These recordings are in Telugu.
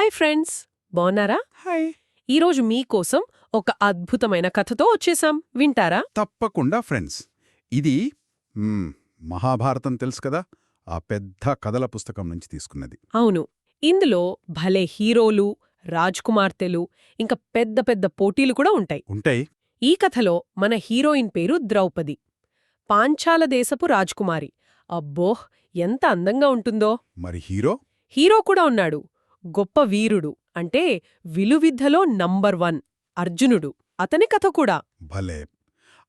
హాయ్ ఫ్రెండ్స్ బాగున్నారా హాయ్. ఈరోజు మీకోసం ఒక అద్భుతమైన కథతో వచ్చేసాం. వింటారా? తప్పకుండా ఫ్రెండ్స్. ఇది మ్మ్, మహాభారతం తెలుసు కదా? ఆ పెద్ద కథల పుస్తకం నుంచి తీసుకున్నది. అవును. ఇందులో భలే హీరోలు రాజ్కుమార్తెలు ఇంకా పెద్ద పెద్ద పోటీలు కూడా ఉంటాయి. ఉంటాయి. ఈ కథలో మన హీరోయిన్ పేరు ద్రౌపది. పాంచాల దేశపు రాజ్కుమారి. అబ్బోహ్ ఎంత అందంగా ఉంటుందో! మరి హీరో? హీరో కూడా ఉన్నాడు. గొప్ప వీరుడు. అంటే విలువిద్యలో నంబర్ వన్ అర్జునుడు. అతని కథ కూడా. భలే!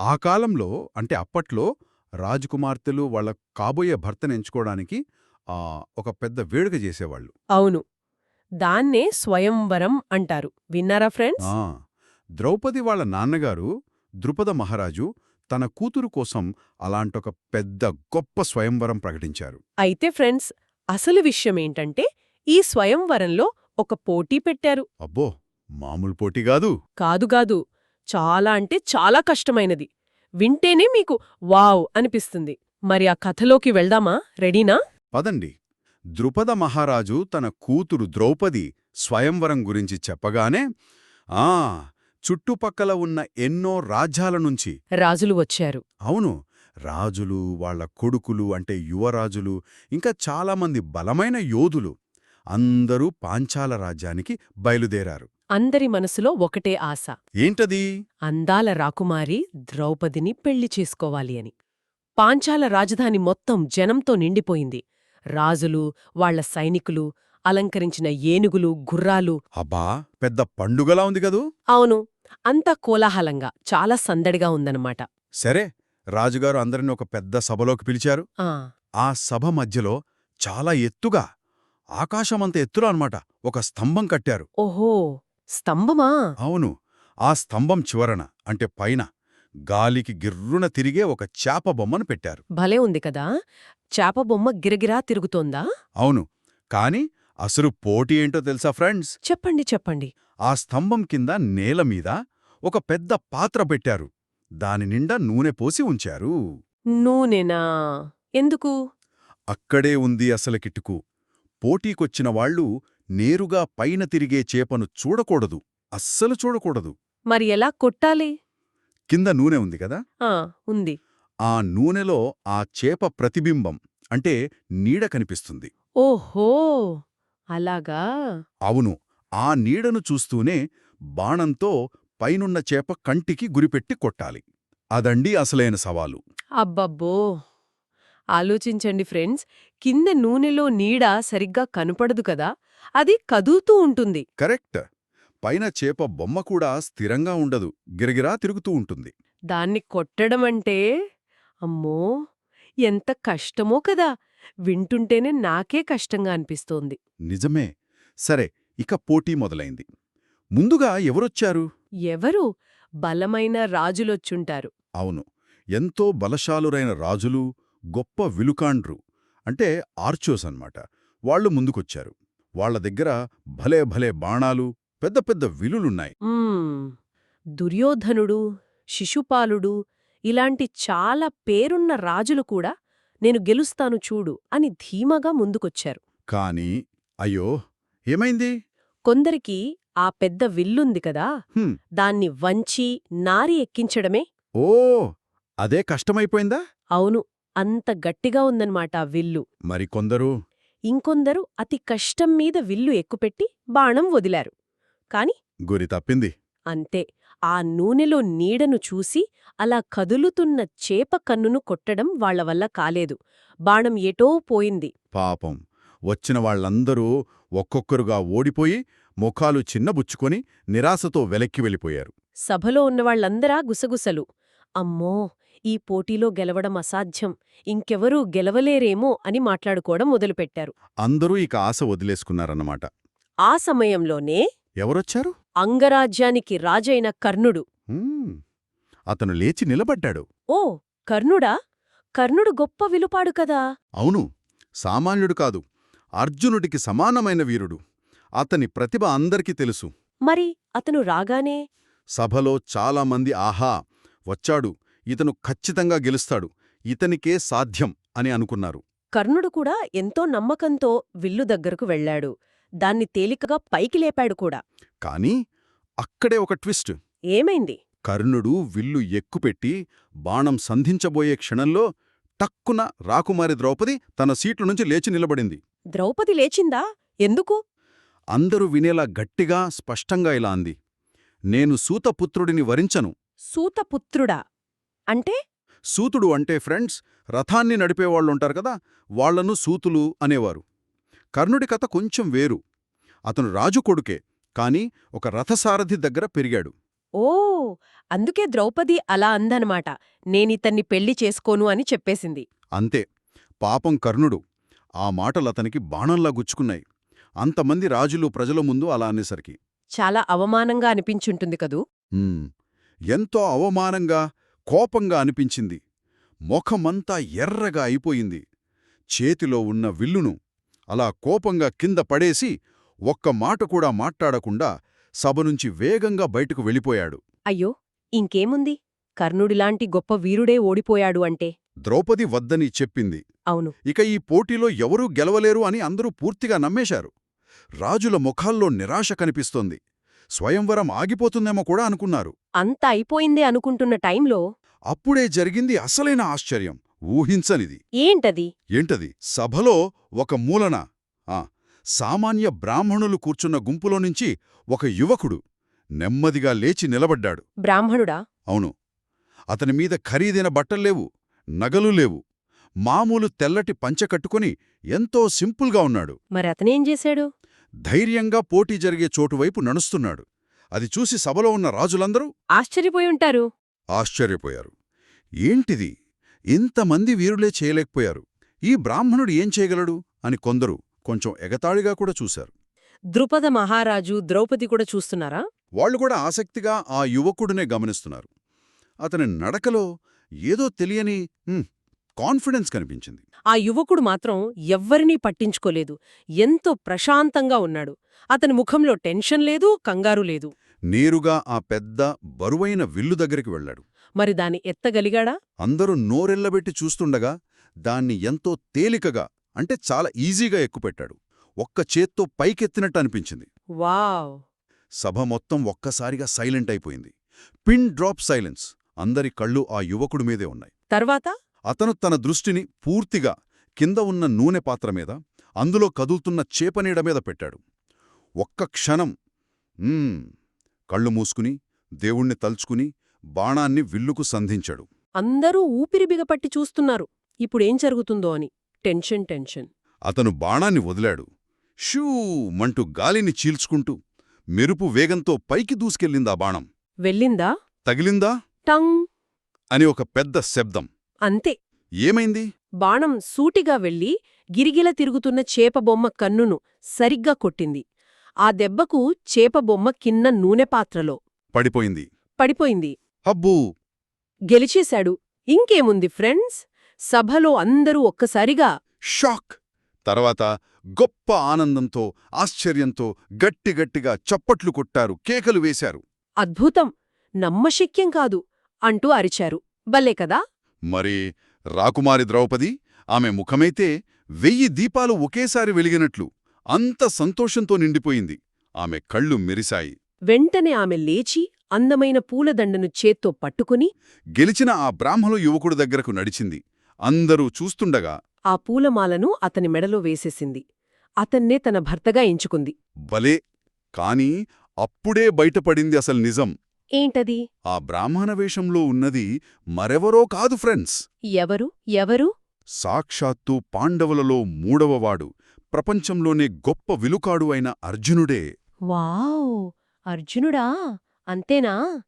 ఆ కాలంలో అంటే అప్పట్లో రాజకుమార్తెలు వాళ్ళ కాబోయే భర్తను ఎంచుకోవడానికి ఆ, ఒక పెద్ద వేడుక చేసేవాళ్ళు. అవును. దాన్నే స్వయంవరం అంటారు. విన్నారా ఫ్రెండ్స్? ఆ, ద్రౌపది వాళ్ళ నాన్నగారు ద్రుపద మహారాజు తన కూతురు కోసం అలాంటొక పెద్ద గొప్ప స్వయంవరం ప్రకటించారు. అయితే ఫ్రెండ్స్ అసలు విషయమేంటంటే ఈ స్వయంవరంలో ఒక పోటీ పెట్టారు. అబ్బో మామూలు పోటీ కాదు. కాదుగాదు చాలా అంటే చాలా కష్టమైనది. వింటేనే మీకు వావ్ అనిపిస్తుంది. మరి ఆ కథలోకి వెళ్దామా? రెడీనా? పదండి. ద్రుపద మహారాజు తన కూతురు ద్రౌపది స్వయంవరం గురించి చెప్పగానే ఆ చుట్టుపక్కల ఉన్న ఎన్నో రాజ్యాల నుంచి రాజులు వచ్చారు. అవును రాజులు వాళ్ళ కొడుకులు అంటే యువరాజులు ఇంకా చాలామంది బలమైన యోధులు అందరూ పాంచాల రాజ్యానికి బయలుదేరారు. అందరి మనసులో ఒకటే ఆశ. ఏంటది? అందాల రాకుమారి ద్రౌపదిని పెళ్ళి చేసుకోవాలి అని. పాంచాల రాజధాని మొత్తం జనంతో నిండిపోయింది. రాజులు వాళ్ళ సైనికులు అలంకరించిన ఏనుగులు గుర్రాలు. అబ్బా పెద్ద పండుగలా ఉంది కదూ? అవును అంతా కోలాహలంగా చాలా సందడిగా ఉందన్నమాట. సరే రాజుగారు అందరిని ఒక పెద్ద సభలోకి పిలిచారు. ఆ. ఆ సభ మధ్యలో చాలా ఎత్తుగా ఆకాశమంత ఎత్తులో అన్నమాట ఒక స్తంభం కట్టారు. ఓహో! స్తంభమా? అవును. ఆ స్తంభం చివరన అంటే పైన గాలికి గిర్రున తిరిగే ఒక చేప బొమ్మను పెట్టారు. భలే ఉంది కదా! చేప బొమ్మ గిరగిరా తిరుగుతోందా? అవును. కాని అసలు పోటీ ఏంటో తెలుసా ఫ్రెండ్స్? చెప్పండి చెప్పండి. ఆ స్తంభం కింద నేల మీద ఒక పెద్ద పాత్ర పెట్టారు. దాని నిండా నూనె పోసి ఉంచారు. నూనెనా? ఎందుకు? అక్కడే ఉంది అసలు కిటుకు. పోటీకొచ్చిన వాళ్ళు నేరుగా పైన తిరిగే చేపను చూడకూడదు. అస్సలు చూడకూడదు. మరి ఎలా కొట్టాలి? కింద నూనె ఉంది కదా? ఉంది. ఆ నూనెలో ఆ చేప ప్రతిబింబం అంటే నీడ కనిపిస్తుంది. ఓహో! అలాగా? అవును. ఆ నీడను చూస్తూనే బాణంతో పైనున్న చేప కంటికి గురిపెట్టి కొట్టాలి. అదండి అసలైన సవాలు. అబ్బబ్బో! ఆలోచించండి ఫ్రెండ్స్ కింద నూనెలో నీడ సరిగ్గా కనపడదు కదా అది కదులుతూ ఉంటుంది. కరెక్ట్. పైన చేప బొమ్మ కూడా స్థిరంగా ఉండదు గిరగిరా తిరుగుతూ ఉంటుంది. దాన్ని కొట్టడం అంటే అమ్మో ఎంత కష్టమో కదా వింటుంటేనే నాకే కష్టంగా అనిపిస్తోంది. నిజమే. సరే ఇక పోటీ మొదలైంది. ముందుగా ఎవరొచ్చారు? ఎవరు? బలమైన రాజులొచ్చుంటారు. అవును. ఎంతో బలశాలురైన రాజులు గొప్ప విలుకాండ్రు అంటే ఆర్చోస్ అన్నమాట. వాళ్ళు ముందుకొచ్చారు. వాళ్ళ దగ్గర భలే భలే బాణాలు పెద్ద పెద్ద విలులున్నాయి. దుర్యోధనుడు శిశుపాలుడు ఇలాంటి చాలా పేరున్న రాజులు కూడా నేను గెలుస్తాను చూడు అని ధీమాగా ముందుకొచ్చారు. కాని అయ్యో! ఏమైంది? కొందరికి ఆ పెద్ద విల్లుంది కదా! హ్మ్, దాన్ని వంచి నారి ఎక్కించడమే. ఓ! అదే కష్టమైపోయిందా? అవును. అంత గట్టిగా ఉందన్నమాట ఆ విల్లు. మరికొందరు ఇంకొందరు అతి కష్టం మీద విల్లు ఎక్కుపెట్టి బాణం వదిలారు. కాని గురి తప్పింది. అంతే ఆ నూనెలో నీడను చూసి అలా కదులుతున్న చేప కన్నును కొట్టడం వాళ్ళ వల్ల కాలేదు. బాణం ఎటో పోయింది. పాపం వచ్చిన వాళ్ళందరూ ఒక్కొక్కరుగా ఓడిపోయి ముఖాలు చిన్నబుచ్చుకొని నిరాశతో వెలక్కి వెళ్ళిపోయారు. సభలో ఉన్నవాళ్ళందరా గుసగుసలు. అమ్మో ఈ పోటీలో గెలవడం అసాధ్యం. ఇంకెవరూ గెలవలేరేమో అని మాట్లాడుకోవడం మొదలుపెట్టారు. అందరూ ఇక ఆశ వదిలేసుకున్నారన్నమాట. ఆ సమయంలోనే ఎవరొచ్చారు? అంగరాజ్యానికి రాజైన కర్ణుడు. అతను లేచి నిలబడ్డాడు. ఓ కర్ణుడా? కర్ణుడు గొప్ప విలుపాడు కదా. అవును సామాన్యుడు కాదు అర్జునుడికి సమానమైన వీరుడు. అతని ప్రతిభ అందరికీ తెలుసు. మరి అతను రాగానే? సభలో చాలామంది ఆహా వచ్చాడు. ఇతను ఖచ్చితంగా గెలుస్తాడు. ఇతనికే సాధ్యం అని అనుకున్నారు. కర్ణుడు కూడా ఎంతో నమ్మకంతో విల్లు దగ్గరకు వెళ్ళాడు. దాన్ని తేలికగా పైకి లేపాడు కూడా. కాని అక్కడే ఒక ట్విస్ట్. ఏమైంది? కర్ణుడు విల్లు ఎక్కుపెట్టి బాణం సంధించబోయే క్షణంలో టక్కున రాకుమారి ద్రౌపది తన సీట్ల నుంచి లేచి నిలబడింది. ద్రౌపది లేచిందా? ఎందుకు? అందరూ వినేలా గట్టిగా స్పష్టంగా ఇలా అంది. నేను సూతపుత్రుడిని వరించను. సూతపుత్రుడా? అంటే? సూతుడు అంటే ఫ్రెండ్స్ రథాన్ని నడిపేవాళ్ళుంటారు కదా వాళ్ళను సూతులు అనేవారు. కర్ణుడి కథ కొంచెం వేరు. అతను రాజు కొడుకే కాని ఒక రథసారథి దగ్గర పెరిగాడు. ఓ! అందుకే ద్రౌపది అలా అందనమాట. నేనితన్ని పెళ్ళి చేసుకోను అని చెప్పేసింది. అంతే. పాపం కర్ణుడు. ఆ మాటలతనికి బాణంలా గుచ్చుకున్నాయి. అంతమంది రాజులు ప్రజల ముందు అలా అనేసరికి. చాలా అవమానంగా అనిపించుంటుంది కదూ? ఎంతో అవమానంగా కోపంగా అనిపించింది. ముఖమంతా ఎర్రగా అయిపోయింది. చేతిలో ఉన్న విల్లును అలా కోపంగా కింద పడేసి ఒక్క మాట కూడా మాట్లాడకుండా సభ నుంచి వేగంగా బయటకు వెళ్ళిపోయాడు. అయ్యో! ఇంకేముంది? కర్ణుడిలాంటి గొప్ప వీరుడే ఓడిపోయాడు అంటే. ద్రౌపది వద్దని చెప్పింది. అవును. ఇక ఈ పోటీలో ఎవరూ గెలవలేరు అని అందరూ పూర్తిగా నమ్మేశారు. రాజుల ముఖాల్లో నిరాశ కనిపిస్తోంది. స్వయంవరం ఆగిపోతుందేమో కూడా అనుకున్నారు. అంత అయిపోయిందే అనుకుంటున్న టైంలో? అప్పుడే జరిగింది అసలైన ఆశ్చర్యం. ఊహించనిది. ఏంటది? ఏంటది? సభలో ఒక మూలన ఆ సామాన్య బ్రాహ్మణులు కూర్చున్న గుంపులో నుంచి ఒక యువకుడు నెమ్మదిగా లేచి నిలబడ్డాడు. బ్రాహ్మణుడా? అవును. అతని మీద ఖరీదైన బట్టల్లేవు నగలు లేవు. మామూలు తెల్లటి పంచె కట్టుకుని ఎంతో సింపుల్గా ఉన్నాడు. మరి అతనేం చేశాడు? ధైర్యంగా పోటీ జరిగే చోటువైపు నడుస్తున్నాడు. అది చూసి సభలో ఉన్న రాజులందరూ ఆశ్చర్యపోయి ఉంటారు. ఆశ్చర్యపోయారు. ఏంటిది? ఇంతమంది వీరులే చేయలేకపోయారు. ఈ బ్రాహ్మణుడు ఏం చేయగలడు? అని కొందరు కొంచెం ఎగతాళిగా కూడా చూశారు. ద్రుపద మహారాజు ద్రౌపది కూడా చూస్తున్నారా? వాళ్ళు కూడా ఆసక్తిగా ఆ యువకుడినే గమనిస్తున్నారు. అతని నడకలో ఏదో తెలియని కాన్ఫిడెన్స్ కనిపించింది. ఆ యువకుడు మాత్రం ఎవ్వరినీ పట్టించుకోలేదు. ఎంతో ప్రశాంతంగా ఉన్నాడు. అతని ముఖంలో టెన్షన్ లేదు కంగారు లేదు. నేరుగా ఆ పెద్ద బరువైన విల్లు దగ్గరికి వెళ్ళాడు. మరి దాని ఎత్తగలిగాడా? అందరూ నోరెళ్ళబెట్టి చూస్తుండగా దాన్ని ఎంతో తేలికగా అంటే చాలా ఈజీగా ఎక్కుపెట్టాడు. ఒక్క చేత్తో పైకెత్తినట్టు అనిపించింది. వావ్! సభ మొత్తం ఒక్కసారిగా సైలెంట్ అయిపోయింది. Pin drop silence. అందరి కళ్ళు ఆ యువకుడి మీదే ఉన్నాయి. తర్వాత? అతను తన దృష్టిని పూర్తిగా కింద ఉన్న నూనె పాత్ర మీద అందులో కదులుతున్న చేపనీడ మీద పెట్టాడు. ఒక్క క్షణం కళ్ళు మూసుకుని దేవుణ్ణి తలుచుకుని బాణాన్ని విల్లుకు సంధించాడు. అందరూ ఊపిరి బిగపట్టి చూస్తున్నారు ఇప్పుడేం జరుగుతుందో అని. Tension tension. అతను బాణాన్ని వదిలాడు. షూ మంటూ గాలిని చీల్చుకుంటూ మెరుపు వేగంతో పైకి దూసుకెళ్ళిందా బాణం. వెళ్ళిందా? తగిలిందా? టంగ్! అని ఒక పెద్ద శబ్దం. అంతే. ఏమైంది? బాణం సూటిగా వెళ్ళి గిరిగిల తిరుగుతున్న చేపబొమ్మ కన్నును సరిగ్గా కొట్టింది. ఆ దెబ్బకు చేపబొమ్మ కిన్న నూనె పాత్రలో. పడిపోయింది. పడిపోయింది. హబ్బూ గెలిచేశాడు. ఇంకేముంది ఫ్రెండ్స్? సభలో అందరూ ఒక్కసారిగా షాక్! తర్వాత గొప్ప ఆనందంతో ఆశ్చర్యంతో గట్టిగట్టిగా చప్పట్లు కొట్టారు కేకలు వేశారు. అద్భుతం! నమ్మశక్యం కాదు అంటూ అరిచారు. భలే కదా! మరి రాకుమారి ద్రౌపది ఆమె ముఖమైతే వెయ్యి దీపాలు ఒకేసారి వెలిగినట్లు అంత సంతోషంతో నిండిపోయింది. ఆమె కళ్ళు మెరిశాయి. వెంటనే ఆమె లేచి అందమైన పూలదండను చేత్తో పట్టుకుని గెలిచిన ఆ బ్రాహ్మణు యువకుడి దగ్గరకు నడిచింది. అందరూ చూస్తుండగా ఆ పూలమాలను అతని మెడలో వేసేసింది. అతన్నే తన భర్తగా ఎంచుకుంది. భలే! కాని అప్పుడే బయటపడింది అసలు నిజం. ఏంటది? ఆ బ్రాహ్మణ వేషంలో ఉన్నది మరెవరో కాదు ఫ్రెండ్స్. ఎవరు? ఎవరు? సాక్షాత్తు పాండవులలో మూడవవాడు. ప్రపంచంలోనే గొప్ప విలుకాడు అయిన అర్జునుడే. వావ్! అర్జునుడా? అంతేనా?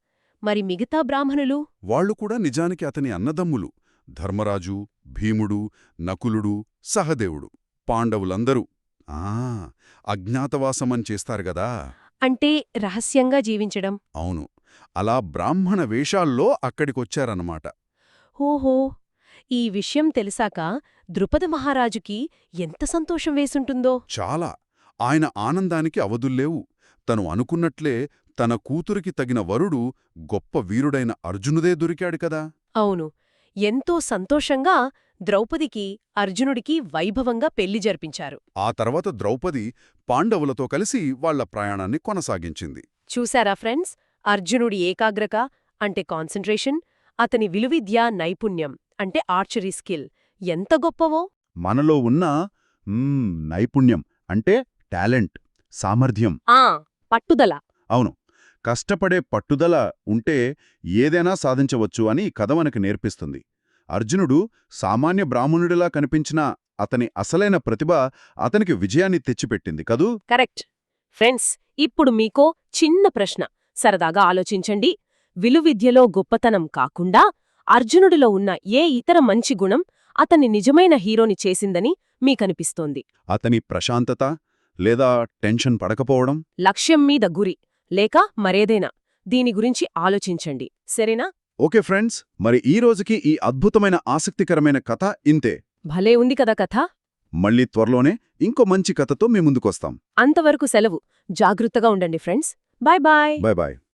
మరి మిగతా బ్రాహ్మణులు? వాళ్ళు కూడా నిజానికి అతని అన్నదమ్ములు. ధర్మరాజు భీముడు నకులుడు సహదేవుడు. పాండవులందరూ. ఆ అజ్ఞాతవాసమని చేస్తారు గదా. అంటే రహస్యంగా జీవించడం. అవును. అలా బ్రాహ్మణ వేషాల్లో అక్కడికొచ్చారన్నమాట. ఓహో! ఈ విషయం తెలిసాక ద్రుపద మహారాజుకి ఎంత సంతోషం వేసుంటుందో! చాలా! ఆయన ఆనందానికి అవధుల్లేవు. తను అనుకున్నట్లే తన కూతురికి తగిన వరుడు గొప్ప వీరుడైన అర్జునుదే దొరికాడు కదా! అవును! ఎంతో సంతోషంగా ద్రౌపదికి అర్జునుడికి వైభవంగా పెళ్ళి జరిపించారు. ఆ తర్వాత ద్రౌపది పాండవులతో కలిసి వాళ్ళ ప్రయాణాన్ని కొనసాగించింది. చూశారా ఫ్రెండ్స్? అర్జునుడి ఏకాగ్రత అంటే కాన్సంట్రేషన్ అతని విలువిద్యా నైపుణ్యం అంటే ఆర్చరీ స్కిల్ ఎంత గొప్పవో? మనలో ఉన్న నైపుణ్యం అంటే టాలెంట్ సామర్థ్యం. ఆ పట్టుదల. అవును. కష్టపడే పట్టుదల ఉంటే ఏదైనా సాధించవచ్చు అని కథ మనకు నేర్పిస్తుంది. అర్జునుడు సామాన్య బ్రాహ్మణుడిలా కనిపించిన అతని అసలైన ప్రతిభ అతనికి విజయాన్ని తెచ్చిపెట్టింది కదూ? కరెక్ట్. ఫ్రెండ్స్ ఇప్పుడు మీకో చిన్న ప్రశ్న. సరదాగా ఆలోచించండి. విలువిద్యలో గొప్పతనం కాకుండా అర్జునుడిలో ఉన్న ఏ ఇతర మంచి గుణం అతన్ని నిజమైన హీరోని చేసిందని మీకనిపిస్తోంది. అతని ప్రశాంతత లేదా టెన్షన్ పడకపోవడం? లక్ష్యం మీద గురి లేక మరేదైనా. దీని గురించి ఆలోచించండి. సరేనా? ఓకే ఫ్రెండ్స్ మరి ఈ రోజుకి ఈ అద్భుతమైన ఆసక్తికరమైన కథ ఇంతే. భలే ఉంది కదా కథ. మళ్ళీ త్వరలోనే ఇంకో మంచి కథతో మీ ముందుకొస్తాం. అంతవరకు సెలవు. జాగృత్తగా ఉండండి friends. Bye bye. Bye bye.